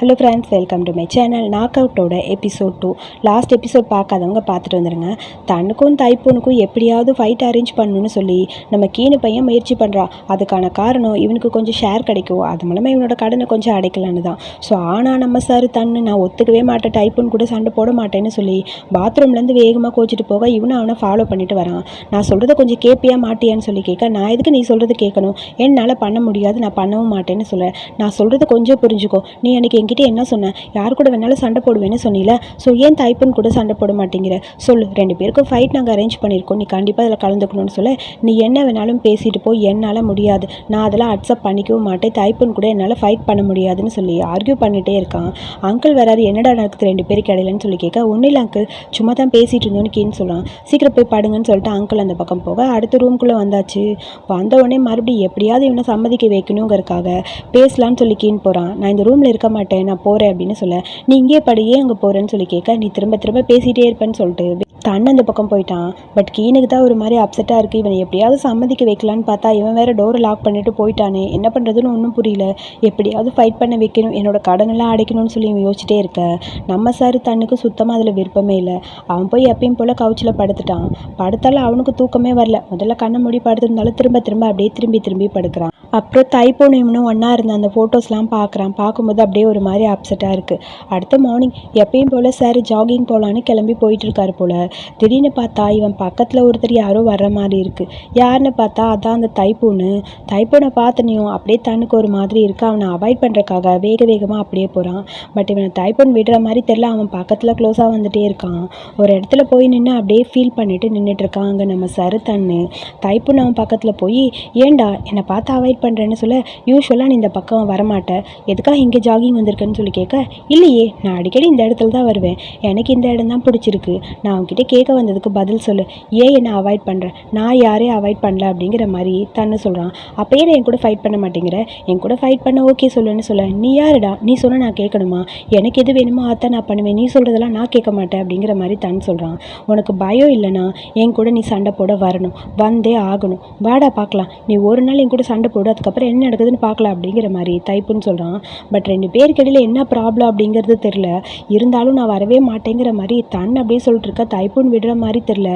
Hello friends welcome to my channel knock அவுட்டோட episode two last episode பார்க்காதவங்க பார்த்துட்டு வந்துடுங்க தன்னுக்கும் தைப்பூனுக்கும் எப்படியாவது ஃபைட் அரேஞ்ச் பண்ணணும்னு சொல்லி நம்ம கீனு பையன் முயற்சி பண்ணுறான் அதுக்கான காரணம் இவனுக்கு கொஞ்சம் ஷேர் கிடைக்கும். அது மூலமாக இவனோட கடனை கொஞ்சம் அடைக்கலான்னு தான். ஸோ ஆனால் நம்ம சார் தன்னு நான் ஒத்துக்கவே மாட்டேன். டைப்பூன் கூட சண்டை போட மாட்டேன்னு சொல்லி பாத்ரூம்லேருந்து வேகமாக கோச்சிட்டு போக இவனும் அவனை ஃபாலோ பண்ணிட்டு வரான். நான் சொல்கிறத கொஞ்சம் கேட்பியா மாட்டியான்னு சொல்லி கேட்க நான் எதுக்கு நீ சொல்கிறது கேட்கணும்? என்னால் பண்ண முடியாது. நான் பண்ணவும் மாட்டேன்னு சொல்ல. நான் சொல்கிறது கொஞ்சம் புரிஞ்சுக்கோ. நீ அன்றைக்கி என்கிட்ட என்ன சொன்ன? யார் கூட வேணாலும் சண்டை போடுவேன்னு சொன்னீல. ஸோ ஏன் தாய்ப்பன் கூட சண்டை போட மாட்டேங்கிற? சொல்லு. ரெண்டு பேருக்கும் ஃபைட் நாங்கள் அரேஞ்ச் பண்ணியிருக்கோம் நீ கண்டிப்பாக அதில் கலந்துக்கணும்னு சொல்ல. நீ என்ன வேணாலும் பேசிட்டு போய் என்னால் முடியாது. நான் அதெல்லாம் அக்செப்ட் பண்ணிக்கவும் மாட்டேன். தாய்ப்பன் கூட என்னால் ஃபைட் பண்ண முடியாதுன்னு சொல்லி ஆர்கியூ பண்ணிகிட்டே இருக்கான். அங்கிள் வராரு. என்னடா நடக்குது? ரெண்டு பேருக்கு இடையிலன்னு சொல்லி கேட்க ஒன்றும் இல்லை அங்கிள் சும்மா தான் பேசிகிட்டு இருந்தோன்னு கீன்னு சொல்கிறான் சீக்கிரம் போய் படுங்கன்னு சொல்லிட்டு அங்கிள் அந்த பக்கம் போக அடுத்த ரூம்குள்ளே வந்தாச்சு. வந்த உடனே மறுபடியும் எப்படியாவது இவனை சம்மதிக்க வைக்கணுங்கிறதுக்காக பேசலான்னு சொல்லி கீன் போகிறான் நான் இந்த ரூமில் இருக்க மாட்டேன். நான் போகிறேன் அப்படின்னு சொல்ல நீ இங்கே படி ஏன் அங்கே போகிறேன்னு சொல்லி கேட்க நீ திரும்ப திரும்ப பேசிகிட்டே இருப்பேன்னு சொல்லிட்டு. தன் அந்த பக்கம் போயிட்டான். பட் கீனுக்கு தான் ஒரு மாதிரி அப்செட்டாக இருக்குது இவனை எப்படியாவது சம்மதிக்க வைக்கலான்னு பார்த்தா இவன் வேற டோரை லாக் பண்ணிட்டு போயிட்டானே. என்ன பண்ணுறதுன்னு ஒன்றும் புரியல. எப்படியாவது ஃபைட் பண்ண வைக்கணும். என்னோட கடனெல்லாம் அடைக்கணும்னு சொல்லி இவன் யோசிச்சிட்டே இருக்க. நம்ம சார் தன்னுக்கு சுத்தமாக அதில் விருப்பமே இல்லை. அவன் போய் எப்பயும் போல் கவுச்சில் படுத்துட்டான். படுத்தாலும் அவனுக்கு தூக்கமே வரல. முதல்ல கண்ணை மூடி படுத்திருந்தாலும் திரும்ப திரும்ப அப்படியே திரும்பி திரும்பி படுக்கிறான். அப்புறம் தைப்பூனும் இவனும் ஒன்றா இருந்த அந்த ஃபோட்டோஸ்லாம் பார்க்குறான் பார்க்கும்போது அப்படியே ஒரு மாதிரி அப்செட்டாக இருக்குது அடுத்த மார்னிங் எப்பயும் போல் சார் ஜாகிங் போகலான்னு கிளம்பி போயிட்டுருக்காரு போல். திடீர்னு பார்த்தா இவன் பக்கத்தில் ஒருத்தர் யாரோ வர்ற மாதிரி இருக்குது யாருன்னு பார்த்தா அதான் அந்த தைப்பூனு. தைப்பூனை பார்த்தனையும் அப்படியே தன்னுக்கு ஒரு மாதிரி இருக்குது அவனை அவாய்ட் பண்ணுறக்காக வேக வேகமாக அப்படியே போகிறான் பட் இவனை தைப்பூன் விடுற மாதிரி தெரில அவன் பக்கத்தில் க்ளோஸாக வந்துட்டே இருக்கான். ஒரு இடத்துல போய் நின்று அப்படியே ஃபீல் பண்ணிட்டு நின்றுட்டுருக்கான் அங்கே நம்ம சரு தன்னு. தைப்பூன் அவன் பக்கத்தில் போய் ஏன்டா என்னை பார்த்து அவாய்ட் பண்ணுறேன்னு சொல்ல யூஸ்வலாக நீ இந்த பக்கம் வரமாட்டேன் எதுக்காக இங்கே ஜாகிங் வந்திருக்கேன்னு சொல்லி கேட்க இல்லையே நான் அடிக்கடி இந்த இடத்துல தான் வருவேன். எனக்கு இந்த இடம் தான் பிடிச்சிருக்கு. நான் அவன்கிட்ட கேட்க வந்ததுக்கு பதில் சொல்லு. ஏன் என்னை அவாய்ட் பண்ணுறேன் நான் யாரையும் அவாய்ட் பண்ணல அப்படிங்கிற மாதிரி தன்னு சொல்கிறான் அப்போ ஏன் என் கூட ஃபைட் பண்ண மாட்டேங்கிற? என் கூட ஃபைட் பண்ண ஓகே சொல்லுன்னு சொல்ல. நீ யாருடா? நீ சொன்ன நான் கேட்கணுமா? எனக்கு எது வேணுமோ அதான் நான் பண்ணுவேன். நீ சொல்கிறதெல்லாம் நான் கேட்க மாட்டேன் அப்படிங்கிற மாதிரி தன் சொல்கிறான் உனக்கு பயம் இல்லைனா என் கூட நீ சண்டை போட வரணும். வந்தே ஆகணும். வாடா பார்க்கலாம். நீ ஒரு நாள் என் கூட சண்டை போட அதுக்கப்புறம் என்ன நடக்குதுன்னு பார்க்கலாம் அப்படிங்கிற மாதிரி தைப்புன்னு சொல்கிறான் பட் ரெண்டு பேருக்கு இடையில என்ன ப்ராப்ளம் அப்படிங்கிறது தெரில இருந்தாலும் நான் வரவே மாட்டேங்கிற மாதிரி தன் அப்படியே சொல்லிட்டு இருக்க. தைப்புன்னு விடுற மாதிரி தெரில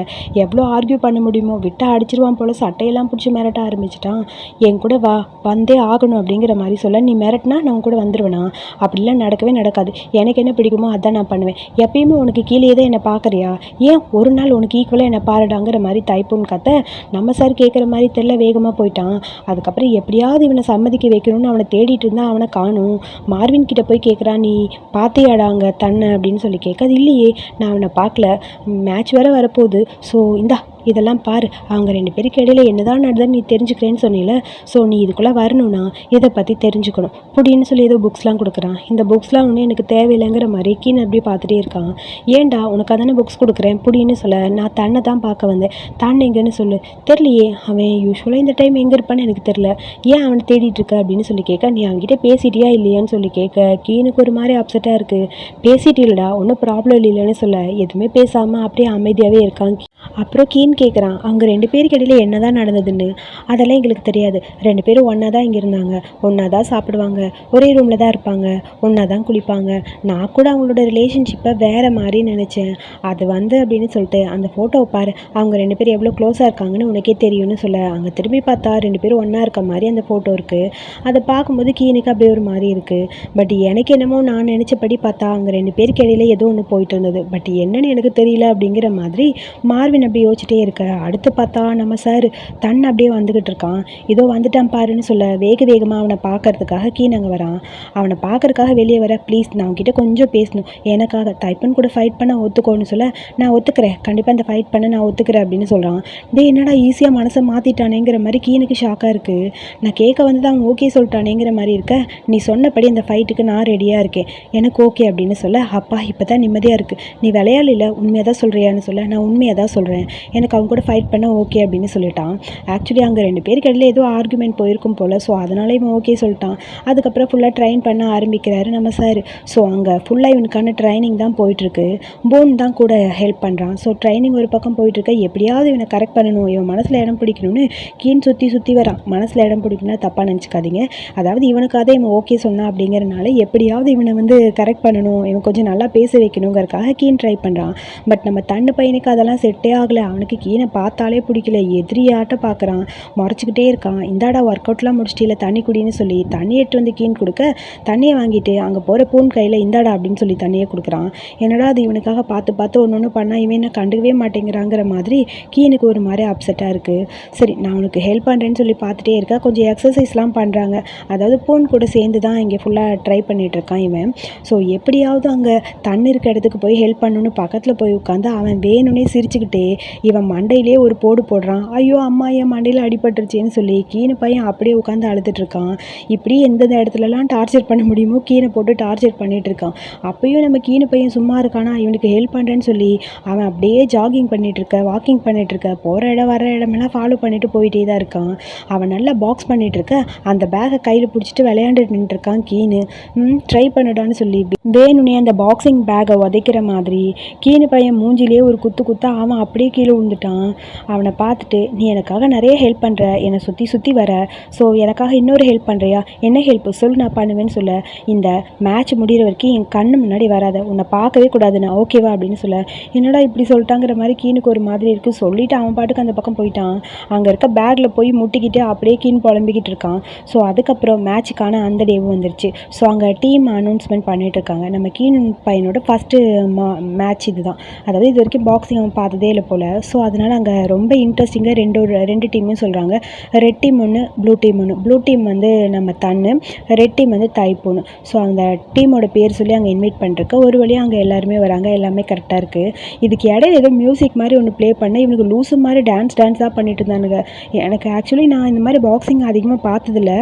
எவ்வளோ ஆர்கியூ பண்ண முடியுமோ விட்டா அடிச்சிருவான் போல் சட்டையெல்லாம் பிடிச்சி மிரட்ட ஆரம்பிச்சிட்டான். என் கூட வா வந்தே ஆகணும் அப்படிங்கிற மாதிரி சொல்ல நீ மிரட்டினா நான் கூட வந்துடுவேனா அப்படிலாம் நடக்கவே நடக்காது. எனக்கு என்ன பிடிக்குமோ அதான் நான் பண்ணுவேன். எப்பயுமே உனக்கு கீழே தான் என்னை பார்க்குறியா? ஏன் ஒரு நாள் உனக்கு ஈக்குவலாக என்னை பாருடாங்கிற மாதிரி தைப்புன்னு கத்த நம்ம சார் கேட்குற மாதிரி தெரில வேகமாக போயிட்டான். அதுக்கப்புறம் எப்படியாவது இவனை சம்மதிக்க வைக்கணும்னு அவனை தேடிட்டு இருந்தா அவனை காணும். மார்வின் கிட்ட போய் கேட்குறான் நீ பார்த்தியாடா அங்கே தன்னை? அப்படின்னு சொல்லி கேட்க அது இல்லையே நான் அவனை பார்க்கல மேட்ச் வேற வரப்போகுது. ஸோ இந்தா இதெல்லாம் பாரு. அவங்க ரெண்டு பேருக்கு இடையில என்னதான் நடந்தது நீ தெரிஞ்சுக்கிறேன்னு சொன்னீல. ஸோ நீ இதுக்குள்ளே வரணும்னா இதை பற்றி தெரிஞ்சுக்கணும். புடின்னு சொல்லி ஏதோ புக்ஸ்லாம் கொடுக்குறான். இந்த புக்ஸ்லாம் ஒன்றும் எனக்கு தேவையில்லைங்கிற மாதிரி கீழே அப்படியே பார்த்துட்டே இருக்கான். ஏன்டா உனக்கு அதானே புக்ஸ் கொடுக்குறேன்? புடின்னு சொல்ல நான் தன்னை தான் பார்க்க வந்தேன். தான் எங்கன்னு சொல்லு. தெரியலையே அவன் யூஸ்வலாக இந்த டைம் எங்கே இருப்பான்னு எனக்கு தெரில ஏன் அவனை தேடிட்டு இருக்க அப்படின்னு சொல்லி கேட்க நீ அவன்கிட்ட பேசிட்டியா இல்லையான்னு சொல்லி கேட்க கீனுக்கு ஒரு மாதிரி அப்செட்டாக இருக்குது பேசிட்டு இல்லைடா ஒன்றும் ப்ராப்ளம் இல்லைன்னு சொல்ல. எதுவுமே பேசாமல் அப்படியே அமைதியாகவே இருக்கான் அப்புறம் கீன் கேட்குறான் அவங்க ரெண்டு பேருக்கு இடையில என்ன தான் நடந்ததுன்னு? அதெல்லாம் எங்களுக்கு தெரியாது. ரெண்டு பேரும் ஒன்றா தான் இங்கே இருந்தாங்க. ஒன்றா தான் சாப்பிடுவாங்க. ஒரே ரூமில் தான் இருப்பாங்க. ஒன்றா தான் குளிப்பாங்க. நான் கூட அவங்களோட ரிலேஷன்ஷிப்பை வேறு மாதிரி நினச்சேன். அது வந்து அப்படின்னு சொல்லிட்டு அந்த ஃபோட்டோவை பாரு. அவங்க ரெண்டு பேரும் எவ்வளோ க்ளோஸாக இருக்காங்கன்னு உனக்கே தெரியும்னு சொல்ல. அங்கே திரும்பி பார்த்தா ரெண்டு பேரும் ஒன்றா இருக்க மாதிரி அந்த ஃபோட்டோ இருக்குது அதை பார்க்கும்போது கீனுக்கு அப்படியே ஒரு மாதிரி இருக்குது பட் எனக்கு என்னமோ நான் நினச்சபடி பார்த்தா அவங்க ரெண்டு பேருக்கு இடையில ஏதோ ஒன்று போயிட்டு இருந்தது. பட் என்னன்னு எனக்கு தெரியல அப்படிங்கிற மாதிரி மார்வின் அப்படி யோசிச்சிட்டே இருக்க. அடுத்து பார்த்தா நம்ம சார் தன் அப்படியே வந்துக்கிட்டு இருக்கான். இதோ வந்துட்டான் பாருன்னு சொல்ல வேக வேகமாக அவனை பார்க்கறதுக்காக கீழங்க அங்கே வரான். அவனை பார்க்கறதுக்காக வெளியே வர ப்ளீஸ் நான் அவன்கிட்ட கொஞ்சம் பேசணும். எனக்காக தைப்பன் கூட ஃபைட் பண்ண ஒத்துக்கோன்னு சொல்ல நான் ஒத்துக்கிறேன். கண்டிப்பாக இந்த ஃபைட் பண்ண நான் ஒத்துக்கிறேன் அப்படின்னு சொல்கிறான் டே என்னடா ஈஸியாக மனசை மாற்றிட்டானேங்கிற மாதிரி கீனுக்கு ஷாக்காக இருக்குது நான் கேட்க வந்து அவன் ஓகே சொல்லிட்டானேங்கிற மாதிரி இருக்க. நீ சொன்னபடி அந்த ஃபைட்டுக்கு நான் ரெடியாக இருக்கேன். எனக்கு ஓகே அப்படின்னு சொல்ல அப்பா இப்போ தான் நிம்மதியாக இருக்குது நீ விளையாடல உண்மையாக தான் சொல்கிறியான்னு சொல்ல நான் உண்மையாக தான் சொல்கிறேன் சொல்கிறேன் எனக்கு அவங்க கூட ஃபைட் பண்ண ஓகே அப்படின்னு சொல்லிட்டான். ஆக்சுவலி அங்கே ரெண்டு பேருக்கு இடையில ஏதோ ஆர்குமெண்ட் போயிருக்கும் போல் ஸோ அதனால இவன் ஓகே சொல்லிட்டான். அதுக்கப்புறம் ஃபுல்லாக ட்ரைன் பண்ண ஆரம்பிக்கிறாரு நம்ம சார் ஸோ அங்கே ஃபுல்லாக இவனுக்கான ட்ரைனிங் தான் போயிட்டுருக்கு. போன் தான் கூட ஹெல்ப் பண்ணுறான் ஸோ ட்ரைனிங் ஒரு பக்கம் போயிட்டுருக்க எப்படியாவது இவனை கரெக்ட் பண்ணணும். இவன் மனசில் இடம் பிடிக்கணும்னு கீன் சுற்றி சுற்றி வரான். மனசில் இடம் பிடிக்கணும்னா தப்பாக நினச்சிக்காதீங்க. அதாவது இவனுக்காக இவன் ஓகே சொன்னான் அப்படிங்கிறனால எப்படியாவது இவனை வந்து கரெக்ட் பண்ணணும். இவன் கொஞ்சம் நல்லா பேச வைக்கணுங்கிறதுக்காக கீன் ட்ரை பண்ணுறான் பட் நம்ம தண்டு பையனுக்கு அதெல்லாம் செட்டே ஆகலை. அவனுக்கு கீழே பார்த்தாலே பிடிக்கல. எதிரியாட்ட பார்க்குறான். முறைச்சிக்கிட்டே இருக்கான். இந்தாடா ஒர்க் அவுட்லாம் முடிச்சிட்டில தண்ணி குடின்னு சொல்லி தண்ணி எட்டு வந்து கீன் கொடுக்க தண்ணியை வாங்கிட்டு அங்கே போகிற பூன் கையில் இந்தாடா அப்படின்னு சொல்லி தண்ணியை கொடுக்குறான். என்னடா அது இவனுக்காக பார்த்து பார்த்து ஒன்று ஒன்று பண்ணால் இவன் என்ன கண்டுக்கவே மாட்டேங்கிறாங்கிற மாதிரி கீனுக்கு ஒரு மாதிரி அப்செட்டாக இருக்குது சரி நான் உனக்கு ஹெல்ப் பண்ணுறேன்னு சொல்லி பார்த்துட்டே இருக்கா. கொஞ்சம் எக்ஸசைஸ்லாம் பண்ணுறாங்க அதாவது பூன் கூட சேர்ந்து தான் இங்கே ஃபுல்லாக ட்ரை பண்ணிகிட்ருக்கான் இவன். ஸோ எப்படியாவது அங்கே தண்ணி இருக்க இடத்துக்கு போய் ஹெல்ப் பண்ணணும்னு பக்கத்தில் போய் உட்காந்து அவன் வேணும்னே சிரிச்சுக்கிட்டு இவன் மண்டையிலே ஒரு போடு போடுறான். ஐயோ அம்மா என் மண்டையில் அடிபட்டுருச்சேன்னு சொல்லி கீனு பையன் அப்படியே உட்காந்து அழுதுட்டு இருக்கான் இப்படி எந்தெந்த இடத்துலலாம் டார்ச்சர் பண்ண முடியுமோ கீனை போட்டு டார்ச்சர் பண்ணிட்டு இருக்கான் அப்பயும் நம்ம கீனு பையன் சும்மா இருக்கானா இவனுக்கு ஹெல்ப் பண்ணுறேன்னு சொல்லி அவன் அப்படியே ஜாகிங் பண்ணிட்டு இருக்க வாக்கிங் பண்ணிட்டு இருக்க போகிற இடம் வர இடமெல்லாம் ஃபாலோ பண்ணிட்டு போயிட்டே தான் இருக்கான். அவன் நல்லா பாக்ஸ் பண்ணிட்டு இருக்க அந்த பேக்கை கையில் பிடிச்சிட்டு விளையாண்டுட்டு நின்றுருக்கான் கீனு. ம் ட்ரை பண்ணுடான்னு சொல்லி வேணுனே அந்த பாக்ஸிங் பேக்கை உதைக்கிற மாதிரி கீனு பையன் மூஞ்சிலே ஒரு குத்து குத்தா அவன் அப்படியே கீழே விழுந்துட்டான். அவனை பார்த்துட்டு நீ எனக்காக நிறைய ஹெல்ப் பண்ணுற என்னை சுற்றி சுற்றி வர. ஸோ எனக்காக இன்னொரு ஹெல்ப் பண்ணுறியா என்ன ஹெல்ப் சொல்லு நான் பண்ணுவேன்னு சொல்ல. இந்த மேட்ச் முடிகிற வரைக்கும் என் கண்ணு முன்னாடி வராத. உன்னை பார்க்கவே கூடாது. நான் ஓகேவா அப்படின்னு சொல்ல. என்னடா இப்படி சொல்லிட்டாங்கிற மாதிரி கீனுக்கு ஒரு மாதிரி இருக்குது சொல்லிட்டு அவன் பாட்டுக்கு அந்த பக்கம் போயிட்டான். அங்கே இருக்க பேக்கில் போய் முட்டிக்கிட்டு அப்படியே கீன் புலம்பிக்கிட்டு இருக்கான். ஸோ அதுக்கப்புறம் மேட்சுக்கான அந்த டேவும் வந்துருச்சு. ஸோ அங்கே டீம் அனௌன்ஸ்மெண்ட் பண்ணிகிட்டு இருக்காங்க. நம்ம கீன் பையனோட ஃபஸ்ட்டு மேட்ச் இதுதான். அதாவது இது வரைக்கும் பாக்ஸிங் அவன் பார்த்ததே இல்லை போல். ஸோ அதனால் அங்கே ரொம்ப இன்ட்ரெஸ்டிங்காக ரெண்டு ரெண்டு டீமும் சொல்கிறாங்க ரெட் டீம் ஒன்று ப்ளூ டீம் ஒன்று ப்ளூ டீம் வந்து நம்ம தன்னு ரெட் டீம் வந்து தைப்பூன்னு ஸோ அந்த டீமோட பேர் சொல்லி அங்கே இன்வைட் பண்ணுறக்கு ஒரு வழியாக அங்கே எல்லாருமே வராங்க. எல்லாமே கரெக்டாக இருக்குது இதுக்கு இடையில ஏதோ மியூசிக் மாதிரி ஒன்று ப்ளே பண்ண இவனுக்கு லூஸு மாதிரி டான்ஸ் டான்ஸாக பண்ணிட்டு இருந்தானுங்க. எனக்கு ஆக்சுவலி நான் இந்த மாதிரி பாக்ஸிங் அதிகமாக பார்த்ததில்ல.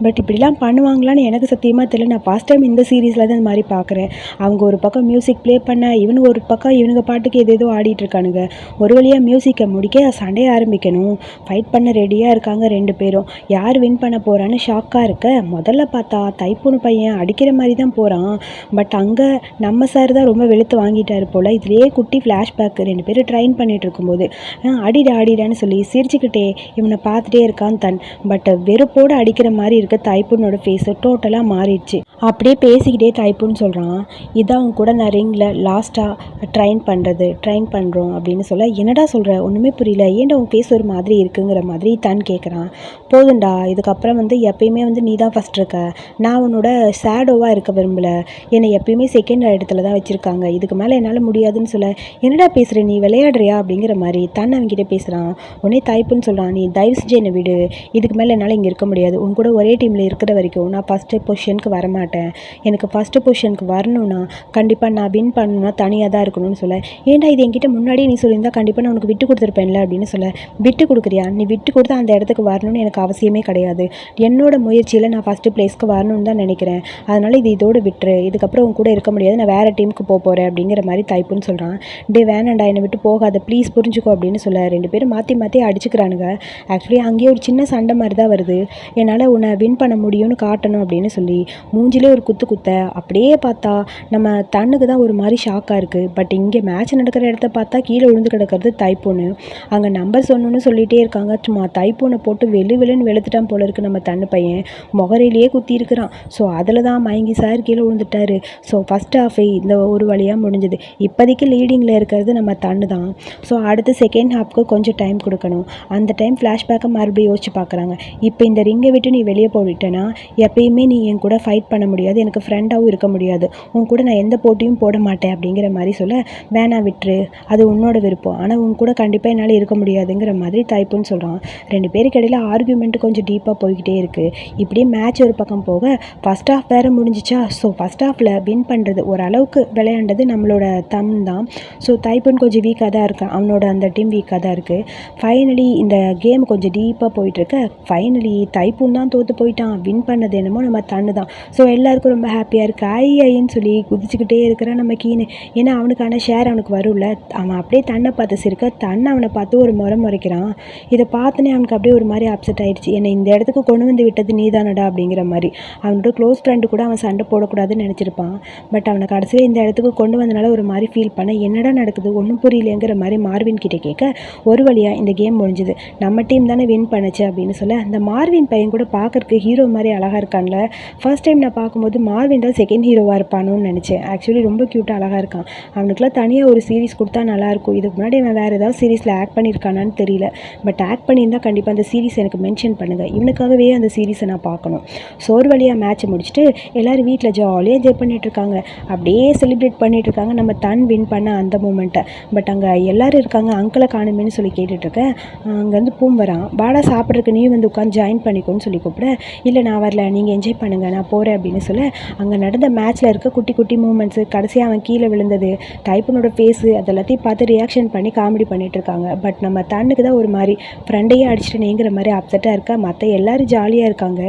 பட் இப்படிலாம் பண்ணுவாங்களான்னு எனக்கு சத்தியமாக தெரியல. நான் ஃபஸ்ட் டைம் இந்த சீரீஸில் தான் இந்த மாதிரி பார்க்குறேன் அவங்க ஒரு பக்கம் மியூசிக் ப்ளே பண்ண இவனுங்க ஒரு பக்கம் இவனுங்க பாட்டுக்கு எது ஏதோ ஆடிட்டு இருக்கானுங்க. ஒரு வழியாக மியூசிக்கை முடிக்க சண்டைய ஆரம்பிக்கணும். ஃபைட் பண்ண ரெடியாக இருக்காங்க ரெண்டு பேரும். யார் வின் பண்ண போகிறான்னு ஷாக்காக இருக்க. முதல்ல பார்த்தா தைப்பூனு பையன் அடிக்கிற மாதிரி தான் போகிறான் பட் அங்கே நம்ம சார் தான் ரொம்ப வெளுத்து வாங்கிட்டார் போல். இதுலேயே குட்டி ஃப்ளாஷ்பேக் ரெண்டு பேரும் ட்ரைன் பண்ணிட்டு இருக்கும்போது "ஆ, அடிடா அடிடான்னு சொல்லி சிரிச்சுக்கிட்டே இவனை பார்த்துட்டே இருக்கான் தன். பட் வெறுப்போடு அடிக்கிற மாதிரி இருக்கு. தைப்பூனோட ஃபேஸு டோட்டலாக மாறிடுச்சு. அப்படியே பேசிக்கிட்டே தைப்புன்னு சொல்கிறான் இதான் அவங்க கூட நான் ரிங்கில் லாஸ்ட்டாக ட்ரைன் பண்ணுறது ட்ரைன் பண்ணுறோம் அப்படின்னு சொல்ல என்னடா சொல்கிற ஒன்றுமே புரியல. ஏன்டா உன் ஃபேஸ் ஒரு மாதிரி இருக்குங்கிற மாதிரி தான் கேட்குறான் போதுண்டா இதுக்கப்புறம் வந்து எப்பயுமே வந்து நீ தான் ஃபஸ்ட் இருக்க. நான் உன்னோட ஷேடோவாக இருக்க விரும்பல. என்னை எப்பயுமே செகண்ட் இடத்துல தான் வச்சுருக்காங்க. இதுக்கு மேலே என்னால் முடியாதுன்னு சொல்ல என்னடா பேசுகிற நீ விளையாடுறியா? அப்படிங்கிற மாதிரி தன் அவன்கிட்ட பேசுகிறான் உடனே தைப்புன்னு சொல்கிறான் நீ தயவு செஞ்சு என்னை விடு. இதுக்கு மேலே என்னால் இங்கே இருக்க முடியாது. உன் கூட ஒரே டீமில் இருக்கிற வரைக்கும் நான் ஃபஸ்ட்டு பொசிஷனுக்கு வர மாட்டேன் எனக்கு ஃபஸ்ட்டு பொசிஷனுக்கு வரணும்னா கண்டிப்பாக நான் வின் பண்ணணும்னா தனியாக தான் இருக்கணும்னு சொல்ல. ஏன்டா இது என்கிட்ட முன்னாடியே நீ சொல்லியிருந்தா கண்டிப்பாக நான் உனக்கு விட்டு கொடுத்துருப்பேன்ல அப்படின்னு சொல்ல. விட்டு கொடுக்குறியா? நீ விட்டு கொடுத்து அந்த இடத்துக்கு வரணும்னு எனக்கு அவசியமே கிடையாது. என்னோட முயற்சியில் நான் ஃபஸ்ட்டு ப்ளேஸ்க்கு வரணும்னு தான் நினைக்கிறேன். அதனால் இது இதோடு விட்டுரு. இதுக்கப்புறம் உன் கூட இருக்க முடியாது. நான் வேறு டீமுக்கு போக போகிறேன் அப்படிங்கிற மாதிரி தைப்புன்னு சொல்கிறான் டே வேணாண்டா என்னை விட்டு போகாத. ப்ளீஸ் புரிஞ்சுக்கோ அப்படின்னு சொல்ல. ரெண்டு பேரும் மாற்றி மாற்றி அடிச்சுக்கிறானுங்க. ஆக்சுவலி அங்கேயே ஒரு சின்ன சண்டை மாதிரி தான் வருது. என்னால் உன்னை வின் பண்ண முடியும்னு காட்டணும் அப்படின்னு சொல்லி மூஞ்சிலே ஒரு குத்து குத்த அப்படியே பார்த்தா நம்ம தண்ணுக்கு தான் ஒரு மாதிரி ஷாக்காக இருக்குது பட் இங்கே மேட்ச் நடக்கிற இடத்த பார்த்தா கீழே விழுந்து கிடக்கிறது தைப்பொண்ணு அங்கே நம்பர் சொன்னோன்னு சொல்லிகிட்டே இருக்காங்க. சும்மா தைப்பொண்ணை போட்டு வெளு வெளுன்னு வெளுத்துட்டான் போல இருக்குது நம்ம தண்ணு பையன். முகரையிலேயே குத்தி இருக்கிறான். ஸோ அதில் தான் மயங்கி சார் கீழே விழுந்துட்டாரு. ஸோ ஃபஸ்ட் ஹாஃபே இந்த ஒரு வழியாக முடிஞ்சது. இப்போதைக்கு லீடிங்கில் இருக்கிறது நம்ம தண்ணு தான். ஸோ அடுத்து செகண்ட் ஹாஃப்க்கு கொஞ்சம் டைம் கொடுக்கணும். அந்த டைம் ஃப்ளாஷ்பேக்கை மறுபடியும் யோசிச்சு பார்க்குறாங்க. இப்போ இந்த ரிங்கை விட்டு நீ வெளியே போயிட்டேன்னா எப்பயுமே நீ என் கூட ஃபைட் பண்ண முடியாது எனக்கு ஃப்ரெண்டாகவும் இருக்க முடியாது. உன் கூட நான் எந்த போட்டியும் போட மாட்டேன் அப்படிங்கிற மாதிரி சொல்ல வேணா விட்டுரு அது உன்னோட விருப்பம். ஆனால் உன் கூட கண்டிப்பாக என்னால் இருக்க முடியாதுங்கிற மாதிரி தைப்புன்னு சொல்கிறான் ரெண்டு பேருக்கு இடையில ஆர்கியூமெண்ட் கொஞ்சம் டீப்பாக போய்கிட்டே இருக்குது இப்படியே மேட்ச் ஒரு பக்கம் போக ஃபஸ்ட் ஹாஃப் வேறு முடிஞ்சிச்சா? ஸோ ஃபஸ்ட் ஹாஃபில் வின் பண்ணுறது ஓரளவுக்கு விளையாண்டது நம்மளோட தம் தான். ஸோ தைப்புன் கொஞ்சம் வீக்காக தான் இருக்கான். அவனோட அந்த டீம் வீக்காக தான் இருக்குது ஃபைனலி இந்த கேம் கொஞ்சம் டீப்பாக போயிட்டுருக்க ஃபைனலி தைப்பூன் தான் தோற்று போயிட்டான். வின் பண்ணது என்னமோ நம்ம தண்ணு தான் ஸோ எல்லாருக்கும் ரொம்ப ஹாப்பியாக இருக்குது ஐ ஐன்னு சொல்லி குதிச்சுக்கிட்டே இருக்கிறான் நம்ம கீனு. ஏன்னா அவனுக்கான ஷேர் அவனுக்கு வரும்ல. அவன் அப்படியே தன்னை பார்த்து சிரிக்க தன்னை அவனை பார்த்து ஒரு முறை முறைக்கிறான். இதை பார்த்தனே அவனுக்கு அப்படியே ஒரு மாதிரி அப்செட் ஆயிடுச்சு. என்னை இந்த இடத்துக்கு கொண்டு வந்து விட்டது நீதானடா அப்படிங்கிற மாதிரி. அவனோட க்ளோஸ் ஃப்ரெண்டு கூட அவன் சண்டை போடக்கூடாதுன்னு நினச்சிருப்பான். பட் அவனை கடைசியில் இந்த இடத்துக்கு கொண்டு வந்தனால ஒரு மாதிரி ஃபீல் பண்ண என்னடா நடக்குது ஒன்றும் புரியலங்கிற மாதிரி மார்வின் கிட்டே கேட்க ஒரு வழியாக இந்த கேம் முடிஞ்சுது. நம்ம டீம் தானே வின் பண்ணுச்சு அப்படின்னு சொல்ல அந்த மார்வின் பையன் கூட இருக்குது ஹீரோ மாதிரி அழகாக இருக்கான்ல. ஃபர்ஸ்ட் டைம் நான் பார்க்கும்போது மார்வின் தான் செகண்ட் ஹீரோவாக இருப்பானோன்னு நினச்சேன். ஆக்சுவலி ரொம்ப க்யூட்டாக அழகாக இருக்கான். அவனுக்குலாம் தனியாக ஒரு சீரிஸ் கொடுத்தா நல்லாயிருக்கும் இதுக்கு முன்னாடி அவன் வேறு ஏதாவது சீரிஸில் ஆக்ட் பண்ணியிருக்கானான்னு தெரியல. பட் ஆக்ட் பண்ணியிருந்தால் கண்டிப்பாக அந்த சீரிஸ் எனக்கு மென்ஷன் பண்ணுங்கள் இவனுக்காகவே அந்த சீரிஸை நான் பார்க்கணும். சோர் வழியாக மேட்ச்சை முடிச்சுட்டு எல்லோரும் வீட்டில் ஜாலியாக என்ஜாய் பண்ணிகிட்ருக்காங்க இருக்காங்க அப்படியே செலிப்ரேட் பண்ணிகிட்ருக்காங்க நம்ம தன் வின் பண்ண அந்த மூமெண்ட்டை பட் அங்கே எல்லோரும் இருக்காங்க. அங்கிளை காணுமேன்னு சொல்லி கேட்டுட்ருக்கேன் அங்கேருந்து பூம் வரான் வாடா சாப்பிட்றதுக்கு நீ வந்து உட்காந்து ஜாயின் பண்ணிக்கோன்னு சொல்லி கூப்பிட. இல்லை நான் வரல. நீங்கள் என்ஜாய் பண்ணுங்கள் நான் போகிறேன் அப்படின்னு சொல்ல அங்கே நடந்த மேட்ச்சில் இருக்க குட்டி குட்டி மூமெண்ட்ஸு கடைசியாக அவன் கீழே விழுந்தது டைப்பனோட ஃபேஸு அதெல்லாத்தையும் பார்த்து ரியாக்ஷன் பண்ணி காமெடி பண்ணிகிட்ருக்காங்க இருக்காங்க. பட் நம்ம தன்னுக்கு தான் ஒரு மாதிரி ஃப்ரெண்டையே அடிச்சுட்டு நீங்கிற மாதிரி அப்செட்டாக இருக்கா? மற்ற எல்லாரும் ஜாலியாக இருக்காங்க.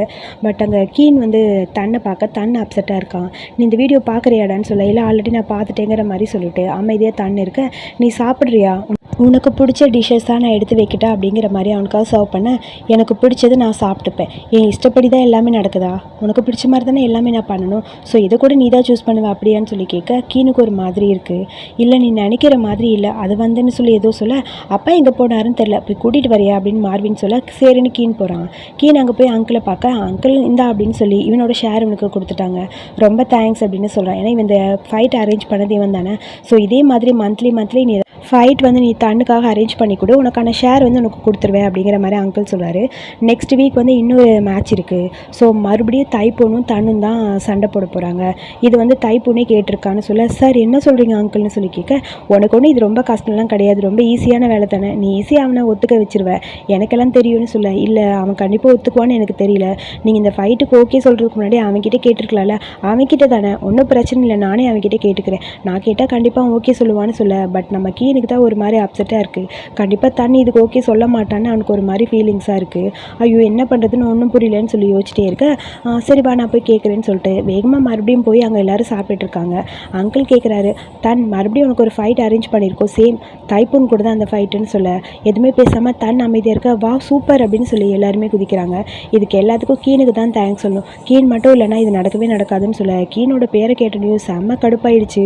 பட் அங்கே கீன் வந்து தன்னை பார்க்க தன் அப்செட்டாக இருக்கான். நீ இந்த வீடியோ பார்க்குறியாடான்னு சொல்ல இல்லை ஆல்ரெடி நான் பார்த்துட்டேங்கிற மாதிரி சொல்லிட்டு அமைதியாக தன் இருக்க நீ சாப்பிட்றியா? உனக்கு பிடிச்ச டிஷ்ஷஸ் தான் நான் எடுத்து வைக்கிட்டா அப்படிங்கிற மாதிரி அவனுக்காக சர்வ் பண்ண எனக்கு பிடிச்சது நான் சாப்பிட்டுப்பேன். என் இஷ்டப்படி தான் எல்லாமே நடக்குதா? உனக்கு பிடிச்ச மாதிரி தானே எல்லாமே நான் பண்ணணும். ஸோ இதை கூட நீ தான் சூஸ் பண்ணுவ அப்படியான்னு சொல்லி கேட்க கீனுக்கு ஒரு மாதிரி இருக்குது இல்லை நீ நினைக்கிற மாதிரி இல்லை. அது வந்துன்னு சொல்லி ஏதோ சொல்ல அப்பா எங்கே போனாருன்னு தெரில போய் கூட்டிகிட்டு வரியா? அப்படின்னு மார்வின்னு சொல்ல சரின்னு கீன் போகிறான் கீன் அங்கே போய் அங்கிளை பார்க்க அங்கிள் இந்தா அப்படின்னு சொல்லி இவனோட ஷேர் இவனுக்கு கொடுத்துட்டாங்க. ரொம்ப தேங்க்ஸ் அப்படின்னு சொல்கிறான் ஏன்னா இவன் இந்த ஃபைட் அரேஞ்ச் பண்ணது இவன் தானே. ஸோ இதே மாதிரி மந்த்லி மந்த்லி நீ ஃபைட் வந்து நீ தண்ணுக்காக அரேஞ்ச் பண்ணி கொடு உனக்கான ஷேர் வந்து உனக்கு கொடுத்துருவேன் அப்படிங்கிற மாதிரி அங்கிள் சொல்கிறாரு நெக்ஸ்ட் வீக் வந்து இன்னொரு மேட்ச் இருக்குது ஸோ மறுபடியும் தைப்பூனும் தண்ணும் தான் சண்டை போட போகிறாங்க இது வந்து தைப்பூனே கேட்டிருக்கான்னு சொல்ல சார் என்ன சொல்கிறீங்க அங்கிள்னு சொல்லி கேட்க உனக்கு ஒன்று இது ரொம்ப கஷ்டம்லாம் கிடையாது. ரொம்ப ஈஸியான வேலை தானே. நீ ஈஸியாக அவனை ஒத்துக்க வச்சிருவேன் எனக்கெல்லாம் தெரியும்னு சொல்ல இல்லை அவன் கண்டிப்பாக ஒத்துக்குவான்னு எனக்கு தெரியல. நீங்கள் இந்த ஃபைட்டுக்கு ஓகே சொல்கிறதுக்கு முன்னாடி அவன்கிட்ட கேட்டிருக்கலாம்ல. அவன்கிட்ட தானே. ஒன்றும் பிரச்சனை இல்லை. நானே அவன்கிட்ட கேட்டுக்கிறேன். நான் கேட்டால் கண்டிப்பாக ஓகே சொல்லுவான்னு சொல்ல. பட் நம்ம கீனுக்கு தான் ஒரு மாதிரி அப்செட்டாக இருக்குது கண்டிப்பாக தண்ணி இதுக்கு ஓகே சொல்ல மாட்டான்னு அவனுக்கு ஒரு மாதிரி ஃபீலிங்ஸாக இருக்குது ஐயோ என்ன பண்ணுறதுன்னு ஒன்றும் புரியலன்னு சொல்லி யோசிச்சிட்டே இருக்கேன் "ஆ, வா நான் போய் கேட்குறேன்னு சொல்லிட்டு வேகமாக மறுபடியும் போய் அங்கே எல்லோரும் சாப்பிட்டுருக்காங்க அங்கிள் கேட்குறாரு தன் மறுபடியும் உனக்கு ஒரு ஃபைட் அரேஞ்ச் பண்ணியிருக்கோம். சேம் தைப்பூன் கூட தான் அந்த ஃபைட்டுன்னு சொல்ல. எதுவுமே பேசாமல் தன் அமைதியாக இருக்க வா சூப்பர் அப்படின்னு சொல்லி எல்லாருமே குதிக்கிறாங்க. இதுக்கு எல்லாத்துக்கும் கீனுக்கு தான் தேங்க்ஸ் சொல்லணும். கீன் மட்டும் இல்லைன்னா இது நடக்கவே நடக்காதுன்னு சொல்ல. கீனோட பேரை கேட்டனையும் செம்ம கடுப்பாயிடுச்சு.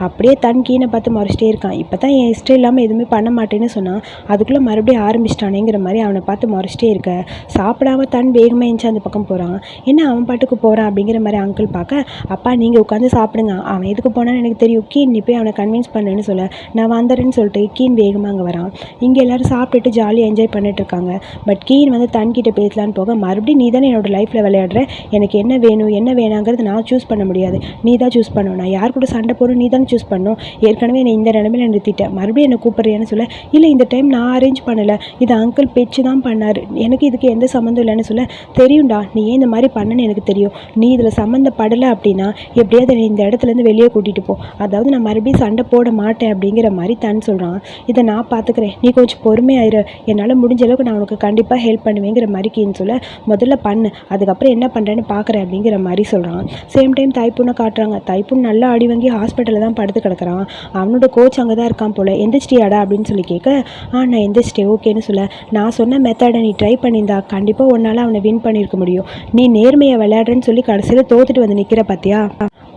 அப்படியே தன் கீனை பார்த்து மறைச்சிட்டே இருக்கான். இப்போ தான் என் இஷ்டம் இல்லாமல் எதுவுமே பண்ண மாட்டேன்னு சொன்னான் அதுக்குள்ளே மறுபடியும் ஆரம்பிச்சிட்டானேங்கிற மாதிரி அவனை பார்த்து முறைச்சிட்டே இருக்க. சாப்பிடாம தன் வேகமாக எழுந்து அந்த பக்கம் போகிறான் என்ன அவன் பாட்டுக்கு போகிறான் அப்படிங்கிற மாதிரி அங்கிள் பார்க்க அப்பா நீங்கள் உட்காந்து சாப்பிடுங்க. அவன் எதுக்கு போனான்னு எனக்கு தெரியும். கீன் நீ போய் அவனை கன்வின்ஸ் பண்ணுன்னு சொல்ல. நான் வந்துடுறேன்னு சொல்லிட்டு கீன் வேகமாக அங்கே வரான். இங்கே எல்லோரும் சாப்பிட்டுட்டு ஜாலியாக என்ஜாய் பண்ணிட்டு இருக்காங்க. பட் கீன் வந்து தன்கிட்ட பேசலான்னு போக மறுபடியும் நீ தானே என்னோட லைஃப்பில் விளையாடுற? எனக்கு என்ன வேணும் என்ன வேணாங்கிறது நான் சூஸ் பண்ண முடியாது. நீ தான் சூஸ் பண்ணணும். நான் யார் கூட சண்டை போடணும் நீ தானே சூஸ் பண்ணணும். ஏற்கனவே என்னை இந்த நிலமையில நிறுத்திட்டேன் மறுபடியும் என்னை கூப்பிட்றியான்னு சொல்ல இல்லை இந்த டைம் நான் அரேஞ்ச் பண்ணலை. இது அங்கிள் பேச்சு தான் பண்ணார். எனக்கு இதுக்கு எந்த சம்மந்தம் இல்லைன்னு சொல்ல தெரியும்டா நீ ஏன் இந்த மாதிரி பண்ணன்னு எனக்கு தெரியும். நீ இதில் சம்மந்தப்படலை அப்படின்னா எப்படியாவது என்னை இந்த இடத்துலேருந்து வெளியே கூட்டிகிட்டு போ. அதாவது நான் மறுபடியும் சண்டை போட மாட்டேன் அப்படிங்கிற மாதிரி தான் சொல்கிறான் இதை நான் பார்த்துக்கிறேன் நீ கொஞ்சம் பொறுமையாயிரு. என்னால் முடிஞ்ச அளவுக்கு நான் உனக்கு கண்டிப்பாக ஹெல்ப் பண்ணுவேங்கிற மாதிரி கீன்னு சொல்ல முதல்ல பண்ணு. அதுக்கப்புறம் என்ன பண்ணுறேன்னு பார்க்குறேன் அப்படிங்கிற மாதிரி சொல்கிறான் சேம் டைம் தைப்பூனை காட்டுறாங்க. தைப்பூன் நல்லா அடி வாங்கி ஹாஸ்பிட்டலில் தான் படுத்து கிடக்குறான். அவனோட கோச் அங்கே தான் இருக்கான் போல் எந்திரிச்சிட்டியாடா அப்படின்னு சொல்லி கேட்க ஆ நான் எந்திரிச்சிட்டேன் ஓகேன்னு சொல்ல. நான் சொன்ன மெத்தடை நீ ட்ரை பண்ணியிருந்தா கண்டிப்பாக உன்னால் அவனை வின் பண்ணியிருக்க முடியும். நீ நேர்மையை விளையாடுறேன்னு சொல்லி கடைசியில் தோத்துட்டு வந்து நிற்கிற பார்த்தியா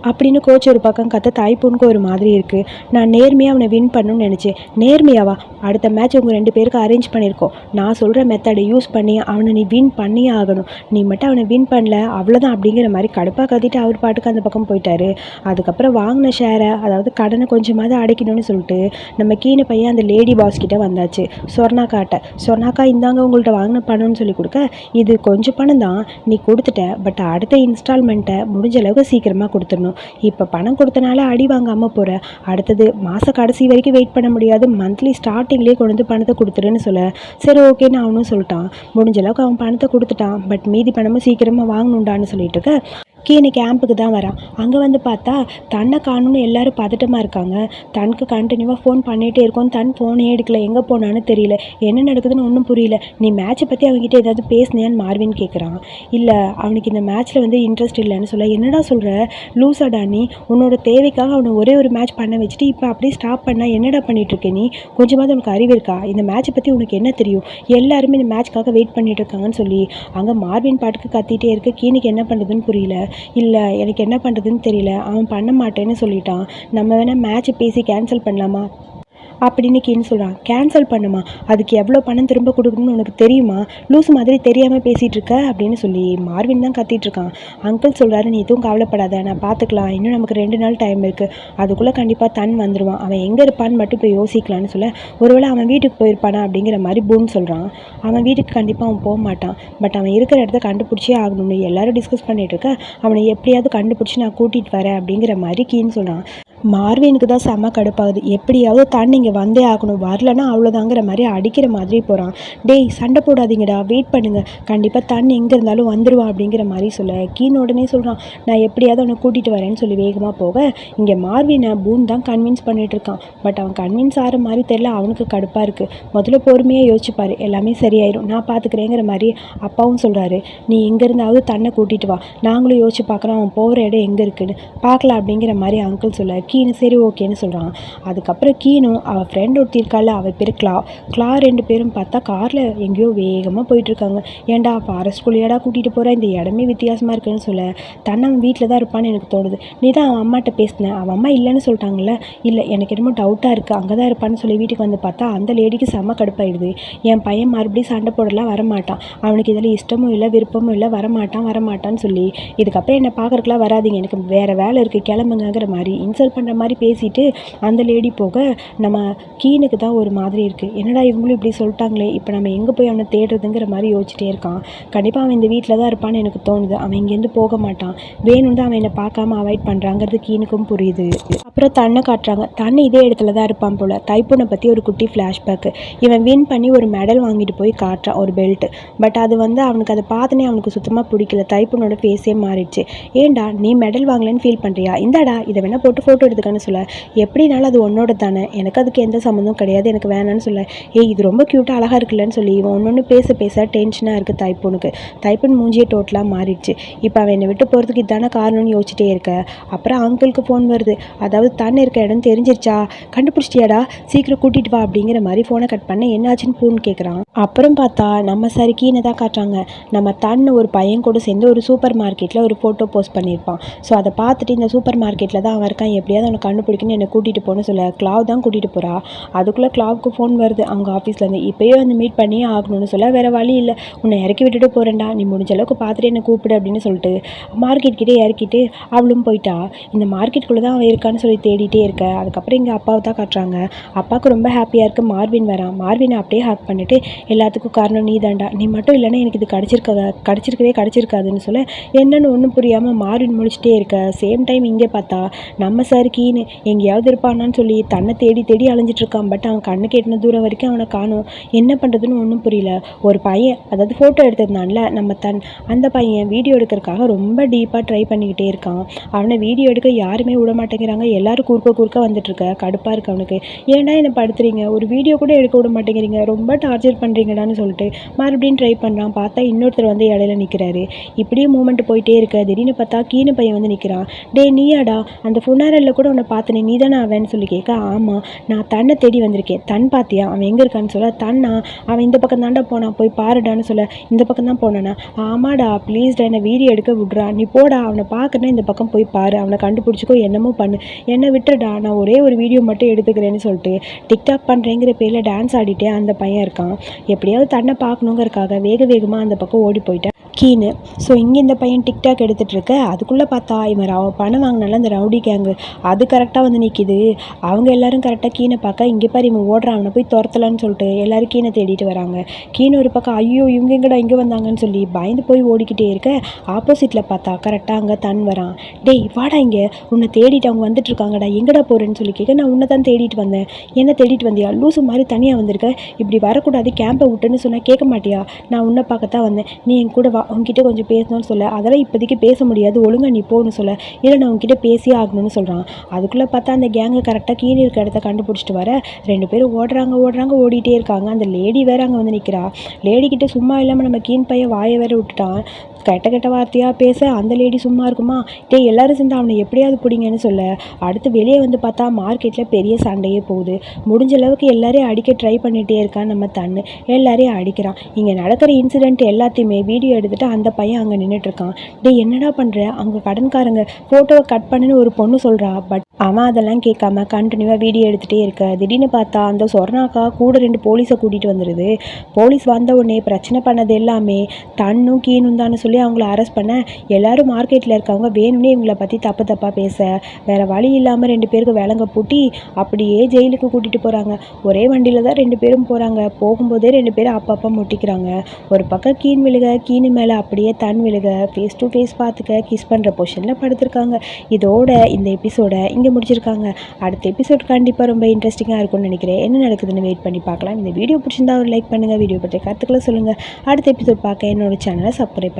அப்படின்னு கோச் ஒரு பக்கம் கத்த தாய்ப்பூனுக்கு ஒரு மாதிரி இருக்குது நான் நேர்மையாக அவனை வின் பண்ணணும்னு நினச்சேன். நேர்மையாவா? அடுத்த மேட்ச் உங்கள் ரெண்டு பேருக்கு அரேஞ்ச் பண்ணியிருக்கோம். நான் சொல்கிற மெத்தடை யூஸ் பண்ணி அவனை நீ வின் பண்ணியே ஆகணும். நீ மட்டும் அவனை வின் பண்ணல அவ்வளோதான் அப்படிங்கிற மாதிரி கடுப்பாக கத்திட்டு அவர் பாட்டுக்கு அந்த பக்கம் போயிட்டாரு. அதுக்கப்புறம் வாங்கின ஷேரை அதாவது கடனை கொஞ்சமாவது அடைக்கணும்னு சொல்லிட்டு நம்ம கீழே பையன் அந்த லேடி பாஸ் கிட்ட வந்தாச்சு. சொர்ணாக்காட்ட சொர்ணாக்கா இந்தாங்க உங்கள்கிட்ட வாங்கின பணம்னு சொல்லி கொடுக்க. இது கொஞ்சம் பணம் தான் நீ கொடுத்துட்ட பட் அடுத்த இன்ஸ்டால்மெண்ட்டை முடிஞ்ச அளவுக்கு சீக்கிரமாக கொடுத்துடணும். இப்போ பணம் கொடுத்தனால அடி வாங்காமல் போகிற அடுத்தது மாத கடைசி வரைக்கும் வெயிட் பண்ண முடியாது. மந்த்லி ஸ்டார்டிங்லேயே கொண்டு வந்து பணத்தை கொடுத்துருன்னு சொல்ல. சரி ஓகேன்னு அவனும் சொல்லிட்டான். முடிஞ்ச அளவுக்கு அவன் பணத்தை கொடுத்துட்டான். பட் மீதி பணமும் சீக்கிரமாக வாங்கணுண்டான்னு சொல்லிட்டு இருக்க. கீனு கேம்புக்கு தான் வரான். அங்கே வந்து பார்த்தா தன்னை காணும்னு எல்லாரும் பதட்டமாக இருக்காங்க. தனக்கு கண்டினியூவாக ஃபோன் பண்ணிகிட்டே இருக்கோம். தன் ஃபோனே எடுக்கல. எங்கே போனான்னு தெரியல. என்ன நடக்குதுன்னு ஒன்றும் புரியல. நீ மேட்ச்சை பற்றி அவங்ககிட்ட ஏதாவது பேசுனியான்னு மார்வின் கேட்குறான் இல்லை அவனுக்கு இந்த மேட்ச்சில் வந்து இன்ட்ரெஸ்ட் இல்லைன்னு சொல்ல. என்னடா சொல்கிற லூசாடா நீ. உன்னோட தேவைக்காக அவனை ஒரே ஒரு மேட்ச் பண்ண வச்சுட்டு இப்போ அப்படியே ஸ்டாப் பண்ணால் என்னடா பண்ணிகிட்ருக்க நீ? கொஞ்சமாவது உனக்கு அறிவு இருக்கா? இந்த மேட்ச்சை பற்றி உனக்கு என்ன தெரியும்? எல்லாருமே இந்த மேட்ச்க்காக வெயிட் பண்ணிகிட்டு இருக்காங்கன்னு சொல்லி அங்கே மார்வின் பாட்டுக்கு கத்திகிட்டே இருக்க. கீனுக்கு என்ன பண்ணுறதுன்னு புரியல. இல்லை எனக்கு என்ன பண்ணுறதுன்னு தெரியல. அவன் பண்ண மாட்டேன்னு சொல்லிட்டான். நம்ம வேணால் மேட்ச்சை பேசி கேன்சல் பண்ணலாமா? அப்படின்னு கீன்னு சொல்கிறான் கேன்சல் பண்ணுமா? அதுக்கு எவ்வளோ பணம் திரும்ப கொடுக்கணும்னு உனக்கு தெரியுமா? லூஸ் மாதிரி தெரியாமல் பேசிகிட்டு இருக்க அப்படின்னு சொல்லி மார்வின் தான் கத்திட்டு இருக்கான். அங்கிள் சொல்கிறாரு நீ எதுவும் கவலைப்படாத நான் பார்த்துக்கலாம் இன்னும் நமக்கு ரெண்டு நாள் டைம் இருக்குது அதுக்குள்ளே கண்டிப்பாக தன் வந்துடுவான் அவன் எங்கே இருப்பான்னு மட்டும் போய் யோசிக்கலான்னு சொல்ல ஒருவேளை அவன் வீட்டுக்கு போயிருப்பானா அப்படிங்கிற மாதிரி பூம் சொல்கிறான் அவன் வீட்டுக்கு கண்டிப்பாக அவன் போக மாட்டான். பட் அவன் இருக்கிற இடத்த கண்டுபிடிச்சே ஆகணும்னு எல்லாரும் டிஸ்கஸ் பண்ணிகிட்டு இருக்க அவனை எப்படியாவது கண்டுபிடிச்சி நான் கூட்டிகிட்டு வரேன் அப்படிங்கிற மாதிரி கீன்னு சொல்கிறான் மார்வினுக்கு தான் செம கடுப்பாகுது. எப்படியாவது தண்ணி இங்கே வந்தே ஆகணும். வரலன்னா அவ்வளோதாங்கிற மாதிரி அடிக்கிற மாதிரி போகிறான் டேய் சண்டை போடாதீங்கடா. வெயிட் பண்ணுங்கள் கண்டிப்பாக தண்ணி எங்கே இருந்தாலும் வந்துடுவான் அப்படிங்கிற மாதிரி சொல்ல. கீன் உடனே சொல்கிறான் நான் எப்படியாவது அவனை கூட்டிகிட்டு வரேன்னு சொல்லி வேகமாக போக. இங்கே மார்வினை பூன் தான் கன்வின்ஸ் பண்ணிட்டு இருக்கான். பட் அவன் கன்வின்ஸ் ஆகிற மாதிரி தெரியல. அவனுக்கு கடுப்பாக இருக்குது முதல்ல பொறுமையாக யோசிச்சுப்பார். எல்லாமே சரியாயிரும். நான் பார்த்துக்கிறேங்கிற மாதிரி அப்பாவும் சொல்கிறாரு நீ எங்கே இருந்தாவது தன்னை கூட்டிகிட்டு வா. நாங்களும் யோசிச்சு பார்க்குறோம் அவன் போகிற இடம் எங்கே இருக்குன்னு. பார்க்கலாம். அப்படிங்கிற மாதிரி அங்கிள் சொல்ல. கீனு சரி ஓகேன்னு சொல்கிறான் அதுக்கப்புறம் கீனும் அவள் ஃப்ரெண்ட் ஒருத்தி இருக்காள் அவள் பேர் கிளா கிளா ரெண்டு பேரும் பார்த்தா காரில் எங்கேயோ வேகமாக போயிட்டுருக்காங்க. ஏன்டா ஃபாரஸ்ட்குள்ளேடா கூட்டிகிட்டு போகிற இந்த இடமே வித்தியாசமாக இருக்குன்னு சொல்ல. தன்னை அவன் வீட்டில் தான் இருப்பான்னு எனக்கு தோணுது. நீ தான் அவன் அம்மாட்ட பேசினேன் அவன் அம்மா இல்லைன்னு சொல்லிட்டாங்கல்ல? இல்லை எனக்கு என்னமோ டவுட்டாக இருக்குது அங்கே தான் இருப்பான்னு சொல்லி வீட்டுக்கு வந்து பார்த்தா அந்த லேடிக்கு செம்ம கடுப்பாயிடுது. என் பையன் மறுபடியும் சண்டை போடலாம் வரமாட்டான். அவனுக்கு இதில் இஷ்டமும் இல்லை விருப்பமும் இல்லை வரமாட்டான் வரமாட்டான்னு சொல்லி. இதுக்கப்புறம் என்னை பார்க்குறக்கெல்லாம் வராதிங்க. எனக்கு வேறு வேலை இருக்குது கிளம்புங்கிற மாதிரி இன்சல்ட் பண்ணுற மாதிரி பேசிட்டு அந்த லேடி போக நம்ம கீனுக்கு தான் ஒரு மாதிரி இருக்குது என்னடா இவங்களும் இப்படி சொல்லிட்டாங்களே? இப்போ நம்ம எங்கே போய் அவனை தேடுறதுங்கிற மாதிரி யோசிச்சிட்டே இருக்கான். கண்டிப்பாக அவன் இந்த வீட்டில் தான் இருப்பான்னு எனக்கு தோணுது. அவன் இங்கேருந்து போக மாட்டான். வேணும் தான் அவன் என்னை பார்க்காம அவாய்ட் பண்ணுறாங்கிறது கீனுக்கும் புரியுது. அப்புறம் தன்னை காட்டுறாங்க. தன்னை இதே இடத்துல தான் இருப்பான் போல். தைப்பூனை பற்றி ஒரு குட்டி ஃப்ளாஷ்பேக்கு இவன் வின் பண்ணி ஒரு மெடல் வாங்கிட்டு போய் காட்டுறான் ஒரு பெல்ட் பட் அது வந்து அவனுக்கு அதை பார்த்தனே அவனுக்கு சுத்தமாக பிடிக்கல. தைப்பூனோட ஃபேஸே மாறிடுச்சு. ஏன்டா நீ மெடல் வாங்கலன்னு ஃபீல் பண்ணுறியா இந்தாடா இதை வேணால் போட்டு ஃபோட்டோ எடுத்துக்கன்னு சொல்ல எப்படினாலும் அது உன்னோட தானே. எனக்கு அதுக்கு எந்த சம்மந்தம் கிடையாது. எனக்கு வேணான்னு சொல்ல ஏய் இது ரொம்ப க்யூட்டாக அழகாக இருக்குல்லன்னு சொல்லி இவன் ஒன்று ஒன்று பேச பேச டென்ஷனாக இருக்குது தைப்பூனுக்கு தைப்பூன் மூஞ்சியே டோட்டலாக மாறிடுச்சு. இப்போ அவன் என்னை விட்டு போகிறதுக்கு இதான காரணம்னு யோசிச்சிட்டே இருக்க. அப்புறம் அங்கிளுக்கு ஃபோன் வருது. அதாவது தானே இருக்க இடம் தெரிஞ்சிருச்சா? கண்டுபிடிச்சிட்டியாடா? சீக்கிரம் கூட்டிகிட்டு வா அப்படிங்கிற மாதிரி ஃபோனை கட் பண்ண என்னாச்சுன்னு பூன்னு கேட்குறான் அப்புறம் பார்த்தா நம்ம சரி கீழே தான் காட்டுறாங்க. நம்ம தன்னு ஒரு பையன் கூட சேர்ந்து ஒரு சூப்பர் மார்க்கெட்டில் ஒரு ஃபோட்டோ போஸ்ட் பண்ணியிருப்பான். ஸோ அதை பார்த்துட்டு இந்த சூப்பர் மார்க்கெட்டில் தான் அவன் இருக்கான். எப்படி எப்படியாவது அவனை கண்டுபிடிக்கணும்னு என்னை கூட்டிகிட்டு போகணும்னு சொல்ல. கிளாவ் தான் கூட்டிகிட்டு போகிறா அதுக்குள்ளே கிளாவுக்கு ஃபோன் வருது. அவங்க ஆஃபீஸ்லேருந்து இப்போயே வந்து மீட் பண்ணியே ஆகணும்னு சொல்ல. வேறு வழி இல்லை. உன்னை இறக்கி விட்டுட்டு போகிறேன்டா நீ முடிஞ்ச அளவுக்கு பார்த்துட்டு என்னை கூப்பிடு அப்படின்னு சொல்லிட்டு மார்க்கெட் கிட்டே இறக்கிட்டு அவளும் போயிட்டா. இந்த மார்க்கெட்டுக்குள்ளே தான் அவன் இருக்கான்னு சொல்லி தேடிட்டே இருக்க. அதுக்கப்புறம் எங்கள் அப்பாவை தான் காட்டுறாங்க. அப்பாவுக்கு ரொம்ப ஹாப்பியாக இருக்குது மார்வின் வரான் மார்வினை அப்படியே ஹாக் பண்ணிவிட்டு எல்லாத்துக்கும் காரணம் நீ தாண்டா நீ மட்டும் இல்லைன்னா எனக்கு இது கிடச்சிருக்க கிடச்சிருக்கவே கிடச்சிருக்காதுன்னு சொல்ல. என்னன்னு ஒன்றும் புரியாமல் மார்வின் முடிச்சுட்டே இருக்க. சேம் டைம் இங்கே பார்த்தா நம்ம சார் கீனு எங்கேயாவது இருப்பானான்னு சொல்லி தன்னை தேடி தேடி அலைஞ்சிட்ருக்கான் பட் அவன் கண்ணு கேட்டின தூரம் வரைக்கும் அவனை காணும். என்ன பண்ணுறதுன்னு ஒன்றும் புரியல. ஒரு பையன் அதாவது ஃபோட்டோ எடுத்திருந்தான்ல நம்ம தன் அந்த பையன் வீடியோ எடுக்கிறதுக்காக ரொம்ப டீப்பாக ட்ரை பண்ணிக்கிட்டே இருக்கான். அவனை வீடியோ எடுக்க யாருமே விட மாட்டேங்கிறாங்க. எல்லாரும் குறுக்க குறுக்க வந்துட்டுருக்க கடுப்பாக இருக்கு அவனுக்கு. ஏன்டா என்னை படுத்துறீங்க? ஒரு வீடியோ கூட எடுக்க விட மாட்டேங்கிறீங்க. ரொம்ப டார்ச்சர் பண்ணுறீங்கடான்னு சொல்லிட்டு மறுபடியும் ட்ரை பண்ணுறான் பார்த்தா இன்னொருத்தர் வந்து இடையில நிற்கிறாரு இப்படியே மூமெண்ட் போயிட்டே இருக்க. திடீர்னு பார்த்தா கீனு பையன் வந்து நிற்கிறான் டே நீயாடா? அந்த ஃபுனாரலில் கூட உன்னை பார்த்தனே நீ தானே அவன்னு சொல்லி கேட்க? ஆமாம் நான் தன்னை தேடி வந்திருக்கேன். தன் பார்த்தியா அவன் எங்கே இருக்கான்னு சொல்ல? தன்னா? அவன் இந்த பக்கம் தாண்டா போனான் போய் பாருடான்னு சொல்ல. இந்த பக்கம் தான் போனானா? ஆமாடா ப்ளீஸ்டா என்னை வீடியோ எடுக்க விட்றா. நீ போடா அவனை பார்க்கணும் இந்த பக்கம் போய் பாரு. அவனை கண்டுபிடிச்சிக்கோ என்னமோ பண்ணு. என்னை விட்டுடா நான் ஒரே ஒரு வீடியோ மட்டும் எடுத்துக்கிறேன்னு சொல்லிட்டு டிக்டாக் பண்ணுறேங்கிற பேரில் டான்ஸ் ஆடிட்டே அந்த பையன் இருக்கான். எப்படியாவது தன்னை பார்க்கணுங்கிறக்காக வேக வேகமாக அந்த பக்கம் ஓடி போயிட்டேன் கீனு ஸோ இங்கே இந்த பையன் டிக்டாக் எடுத்துகிட்ருக்க அதுக்குள்ளே பார்த்தா இவன் ரவ பணம் வாங்கினால அந்த ரவுடி கேங்கு அது கரெக்டாக வந்து நிற்கிது அவங்க எல்லாரும் கரெக்டாக கீனை பார்க்க இங்கே பாரு இவன் ஓடுறான். அவனை போய் துரத்தலான்னு சொல்லிட்டு எல்லாரும் கீனை தேடிட்டு வராங்க. கீனை ஒரு பக்கம் ஐயோ இவங்க எங்கடா இங்கே வந்தாங்கன்னு சொல்லி பயந்து போய் ஓடிக்கிட்டே இருக்க. ஆப்போசிட்டில் பார்த்தா கரெக்டாக அங்கே தன் வரான். டேய் வாடா இங்கே. உன்னை தேடிட்டு அவங்க வந்துட்டு இருக்காங்கடா எங்கடா போகிறேன்னு சொல்லி கேட்க நான் உன்னை தான் தேடிட்டு வந்தேன். என்ன தேடிட்டு வந்தியா? லூசு மாதிரி தனியாக வந்திருக்க. இப்படி வரக்கூடாது கேம்பை விட்டுன்னு சொன்னால் கேட்க மாட்டியா? நான் உன்னை பார்க்கத்தான் வந்தேன். நீ என் கூட வா உங்ககிட்ட கொஞ்சம் பேசணும்னு சொல்ல அதெல்லாம் இப்போதைக்கு பேச முடியாது ஒழுங்கா நீ போன்னு சொல்ல. இல்லை நான் உங்ககிட்ட பேசியே ஆகணும்னு சொல்கிறான் அதுக்குள்ளே பார்த்தா அந்த கேங்கு கரெக்டாக கீழே இருக்க இடத்த கண்டுபிடிச்சிட்டு வர ரெண்டு பேரும் ஓடுறாங்க ஓடுறாங்க ஓடிட்டே இருக்காங்க. அந்த லேடி வேற அங்கே வந்து நிற்கிறா லேடி சும்மா இல்லாமல் நம்ம கீன் பையன் வாயை வேற விட்டுட்டான். கெட்ட கெட்ட வார்த்தையாக பேச அந்த லேடி சும்மா இருக்குமா? டே எல்லாரும் சேர்ந்து அவனை எப்படியாவது பிடிங்கன்னு சொல்ல. அடுத்து வெளியே வந்து பார்த்தா மார்க்கெட்டில் பெரிய சண்டையே போகுது. முடிஞ்ச அளவுக்கு எல்லாரையும் அடிக்க ட்ரை பண்ணிகிட்டே இருக்கான் நம்ம தன்னு. எல்லாரையும் அடிக்கிறான். இங்கே நடக்கிற இன்சிடெண்ட் எல்லாத்தையுமே வீடியோ எடுத்துகிட்டு அந்த பையன் அங்கே நின்றுட்டுருக்கான் டே என்னடா பண்ணுற அங்கே கடன்காரங்க ஃபோட்டோவை கட் பண்ணுன்னு ஒரு பொண்ணு சொல்கிறா பட் அவன் அதெல்லாம் கேட்காம கண்டினியூவாக வீடியோ எடுத்துகிட்டே இருக்க. திடீர்னு பார்த்தா அந்த சொர்ணாக்கா கூட ரெண்டு போலீஸை கூட்டிகிட்டு வந்துடுது போலீஸ் வந்த உடனே பிரச்சனை பண்ணது எல்லாமே தன்னும் கீனும் தான்னு சொல்லி அவங்கள அரெஸ்ட் பண்ண எல்லாரும் மார்க்கெட்டில் இருக்கவங்க வேணும்னே இவங்களை பற்றி தப்பு தப்பாக பேச வேறு வழி இல்லாமல் ரெண்டு பேருக்கு விலங்க பூட்டி அப்படியே ஜெயிலுக்கு கூட்டிகிட்டு போகிறாங்க ஒரே வண்டியில் தான் ரெண்டு பேரும் போகிறாங்க போகும்போதே ரெண்டு பேரும் அப்பப்போ முட்டிக்கிறாங்க. ஒரு பக்கம் கீன் விழுக கீனு மேலே அப்படியே தன் விழுக ஃபேஸ் டு ஃபேஸ் பார்த்துக்க கிஸ் பண்ணுற பொசிஷனில் படுத்திருக்காங்க. இதோட இந்த எபிசோடை இங்கே முடிச்சிருக்காங்க. அடுத்த எபிசோட் கண்டிப்பாக ரொம்ப இன்ட்ரெஸ்டிங்காக இருக்கும்னு நினைக்கிறேன். என்ன நடக்குதுன்னு வெயிட் பண்ணி பார்க்கலாம். இந்த வீடியோ பிடிச்சிருந்தா ஒரு லைக் பண்ணுங்கள் வீடியோ பற்றி கருத்துக்களை சொல்லுங்கள் அடுத்த எபிசோட் பார்க்க என்னோட சேனலை சப்ஸ்கிரைப்